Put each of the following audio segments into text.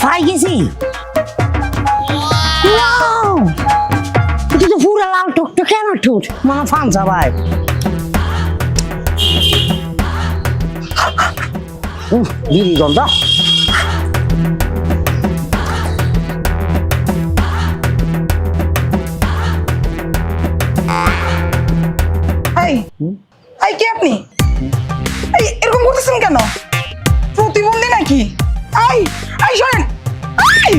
Phi গেছি! এটা তো পুরো লাল টুকটুকে আমার ঠোঁট? মা ফানসা ভাই বিড়ি গন্ধ। এই কে আপনি? এরকম করতেছেন কেন? এই এই শোনেন এই!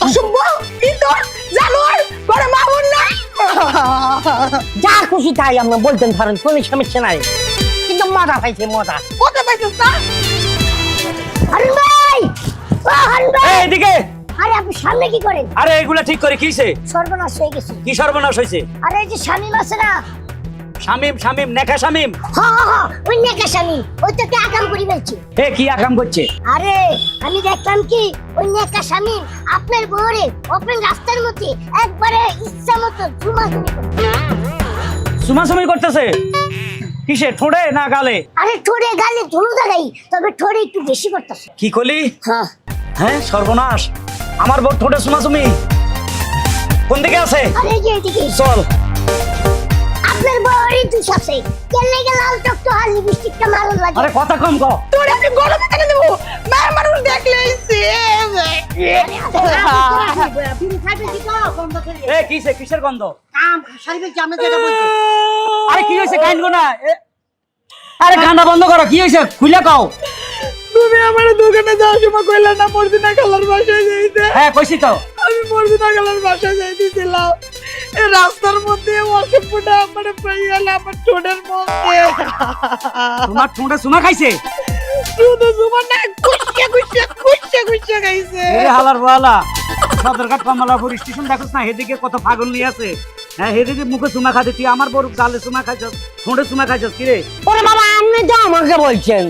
অসভ্য, ইতর, জানোয়ার, ঘরে মা বোন নাই। যা খুশি তাই আমরা বলতেন পারেন কোনো সমস্যা নাই কিন্তু মজা পাইছে মজা কোথায় পাইছিস না? হারুন এদিকে! আরে আপনি সামনে কি করেন? আরে এগুলা ঠিক করে কিছে সর্বনাশ হয়ে গেছে। কি সর্বনাশ হয়েছে? আরে এই যে শামিম আছে না? শামিম শামিম নেখা শামিম। হ হ হ ওই নেকা শামিম ওই তো কে আকাম করি বলছে এ কি আকাম করছে? আরে আমি দেখলাম কি ওই নেকা শামিম আপনার বউরে ওপেন রাস্তার মধ্যে একবারে ইচ্ছা মতো চুমাচুমি। সুমাসুমি করতেছে? কিসে ঠোঁড়ে না গালে? আরে ঠোঁটে গালে ধুলো দাগাই তবে ঠোঁটে একটু বেশি করতেছে। কি কলি হ্যাঁ। হ্যাঁ সর্বনাশ আমার বউ ঠোঁটে সুমাসুমি কোন দিকে আছে চল আপনার বউরে দুষ আছে কেন গেল লাল টকটো আর লিপস্টিকটা মারুন লাগে আরে কথা কম কও তোরে আমি গরমে কেন দেবো মায়ের মানুষ দেখলেই সে এ কিসে কিসের গন্ধ আরে কি গো না আরে বন্ধ করো কি হয়েছে খুলে কও তুমি আমার দোকানে যাওয়ার সময় কইলা না মর্জিনা কালার বাসায় যাইতে হ্যাঁ কইছি তো। আমি মর্জিনা কালার বাসায় যাইতেছিলাম এই রাস্তার মধ্যে অসভ্যটা আমার পেয়ে গেল আমার ঠোঁটের মধ্যে। তোমার ঠোঁটে সুমা খাইছে? শুধু তোমার না কুচকে কুচকে কুচকে কুচকে গাইছে এরে হালার বালা সদরঘাট কমলাপুর স্টেশন দেখোস না এদিকে কত পাগল নিয়ে আছে। হ্যাঁ এদিকে মুখে চুমা খাতে তুই আমার বড় গালে চুমা খাইছস ঠোঁটে চুমা খাইছস কি রে ওরে বাবা আপনি তো আমাকে বলছেন।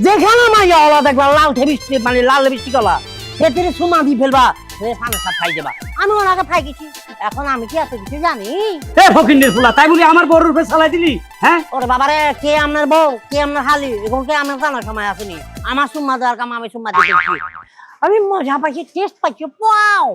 যেখানে আমার যাওয়া দেখবা লাল বৃষ্টি মানে লাল বৃষ্টি গলা এতে সুমা দিয়ে ফেলবা আমি ওনাকে খাই গেছি এখন আমি কি এত কিছু জানি? এ ফকিন্দের ফুলা তাই বলি আমার বড় রূপে চালাই দিলি হ্যাঁ? ওরে বাবারে কে আপনার বউ কে আপনার হালি এখন কে আপনার জানার সময় আসেনি? আমার সুম্মা দেওয়ার কাম আমি সুম্মা দিতেছি আমি মজা পাইছি টেস্ট পাইছি পাও